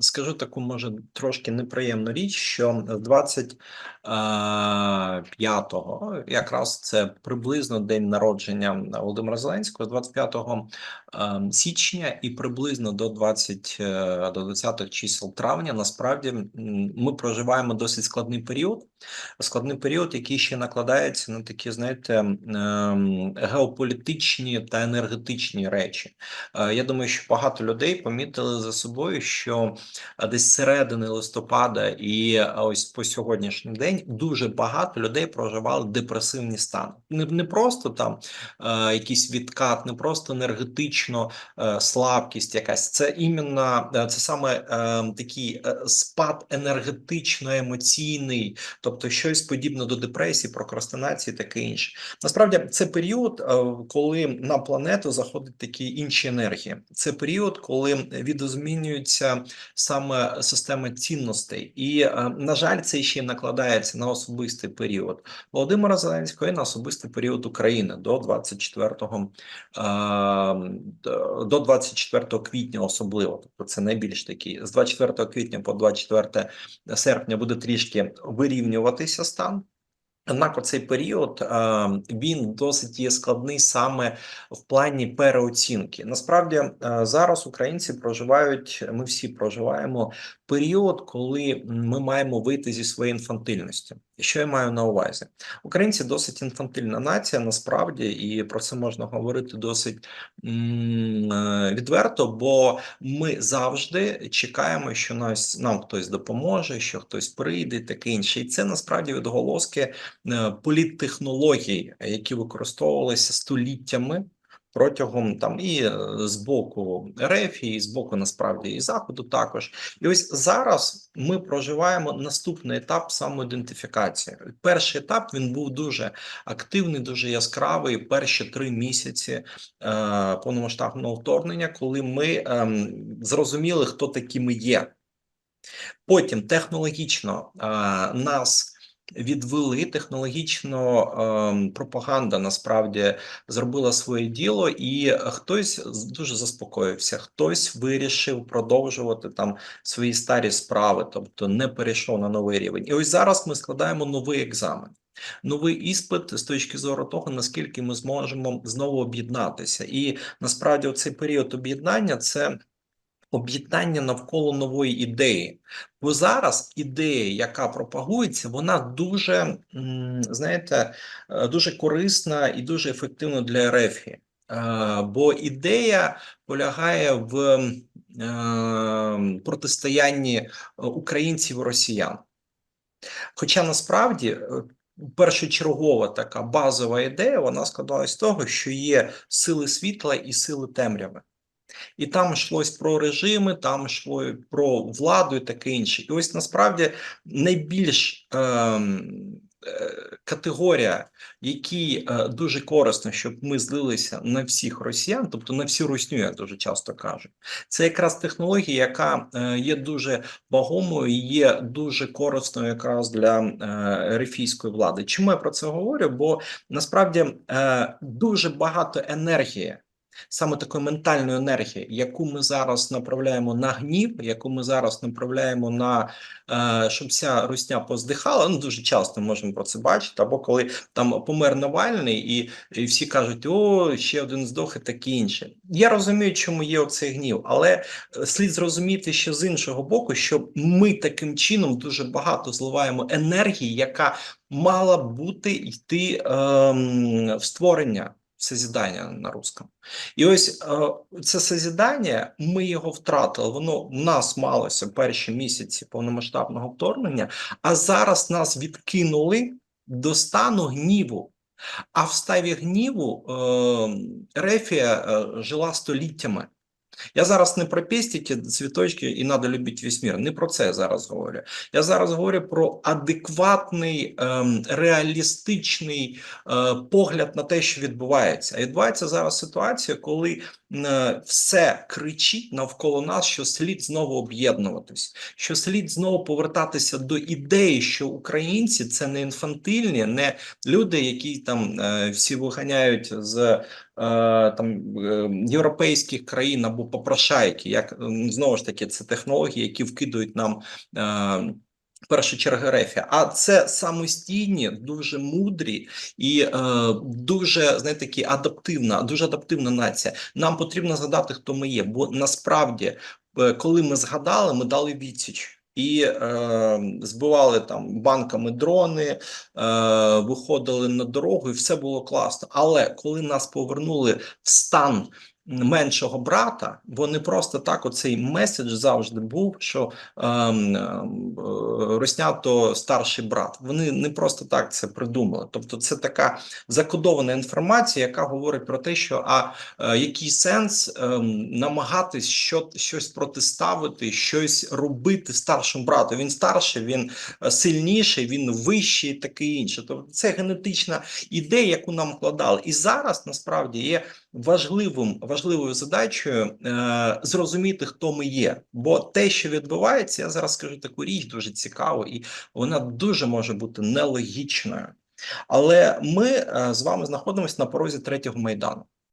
Скажу таку, може, трошки неприємну річ, що з 25-го, якраз це приблизно день народження Володимира Зеленського, з 25 ем, січня і приблизно до 20 е, до 20 чисел травня, насправді ми проживаємо досить складний період. Складний період, який ще накладається на такі, знаєте, ем, геополітичні та енергетичні речі. Е, Я думаю, що багато людей помітили за собою, що десь середини листопада і ось по сьогоднішній день дуже багато людей проживали депресивні стани. Не, не просто там е, якийсь відкат, не просто енергетично е, слабкість, якась це іменно е, це саме е, такий е, спад енергетично-емоційний, тобто щось подібне до депресії, прокрастинації, таке інше. Насправді це період, е, коли на планету заходять такі інші енергії. Це період, коли відозмінюються саме система цінностей, і е, на жаль, це ще накладається на особистий період Володимира Зеленського і на особистий період України до 24 е, до 24 квітня, особливо. Тобто це найбільш такий з 24 квітня по 24 серпня буде трішки вирівнюватися стан. Однак цей період е, він досить є складний саме в плані переоцінки. Насправді е, зараз українці проживають. Ми всі проживаємо період, коли ми маємо вийти зі своєї інфантильності. Що я маю на увазі? Українці досить інфантильна нація, насправді, і про це можна говорити досить е, відверто, бо ми завжди чекаємо, що нас нам хтось допоможе, що хтось прийде, таке інше. І це насправді відголоски е, політтехнологій, які використовувалися століттями. Протягом там і е, з боку РФ, і з боку насправді і заходу також, і ось зараз ми проживаємо наступний етап самоідентифікації. Перший етап він був дуже активний, дуже яскравий. Перші три місяці е, повномасштабного вторгнення, коли ми е, зрозуміли, хто такі ми є. Потім технологічно е, нас відвели технологічно е, пропаганда насправді зробила своє діло, і хтось дуже заспокоївся, хтось вирішив продовжувати там свої старі справи, тобто не перейшов на новий рівень. І ось зараз ми складаємо новий екзамен. Новий іспит з точки зору того, наскільки ми зможемо знову об'єднатися, і насправді цей період об'єднання це об'єднання навколо нової ідеї. Бо зараз ідея, яка пропагується, вона дуже, знаєте, е, дуже корисна і дуже ефективна для РФ. Е, Бо ідея полягає в е, протистоянні українців і росіян. Хоча насправді першочергова така базова ідея, вона складалась з того, що є сили світла і сили темряви. І там йшлось про режими, там йшло про владу і таке інше. І ось насправді найбільш ем, е, категорія, якій е, дуже корисно, щоб ми злилися на всіх росіян, тобто на всю русню, я дуже часто кажу, це якраз технологія, яка е, є дуже вагомою, є дуже корисною якраз для е, рефійської влади. Чому я про це говорю? Бо насправді е, дуже багато енергії саме такої ментальної енергії, яку ми зараз направляємо на гнів, яку ми зараз направляємо на е, щоб вся русня поздихала. Ну дуже часто можемо про це бачити. Або коли там помер Навальний, і, і всі кажуть, о, ще один здох і таке інше. Я розумію, чому є оцей гнів, але е, слід зрозуміти, що з іншого боку, що ми таким чином дуже багато зливаємо енергії, яка мала бути йти ем, в створення. Созідання на русском. І ось це созідання, ми його втратили. Воно в нас малося перші місяці повномасштабного вторгнення, а зараз нас відкинули до стану гніву. А в ставі гніву е, Рефія е, жила століттями. Я зараз не про пестики, цвіточки і надо любити весь мір. Не про це я зараз говорю. Я зараз говорю про адекватний, ем, реалістичний е, погляд на те, що відбувається. А відбувається зараз ситуація, коли е, все кричить навколо нас, що слід знову об'єднуватись, що слід знову повертатися до ідеї, що українці це не інфантильні, не люди, які там е, всі виганяють з там е, європейських країн або попрошайки, як знову ж таки, це технології, які вкидують нам. Е, в першу чергу рефі, а це самостійні, дуже мудрі і е, дуже знаєте, такі адаптивна, дуже адаптивна нація. Нам потрібно згадати, хто ми є, бо насправді, е, коли ми згадали, ми дали відсіч. І е, збивали там банками дрони, е, виходили на дорогу, і все було класно. Але коли нас повернули в стан меншого брата, бо не просто так оцей меседж завжди був, що ем, ем, е, Роснято старший брат. Вони не просто так це придумали. Тобто, це така закодована інформація, яка говорить про те, що а е, який сенс ем, намагатись що, щось протиставити, щось робити старшому брату. Він старший, він е, сильніший, він вищий, і таке інше. Тобто, це генетична ідея, яку нам вкладали. І зараз насправді є важливим важливою задачею е, зрозуміти, хто ми є. Бо те, що відбувається, я зараз скажу таку річ, дуже цікаву, і вона дуже може бути нелогічною. Але ми е, з вами знаходимося на порозі третього майдану.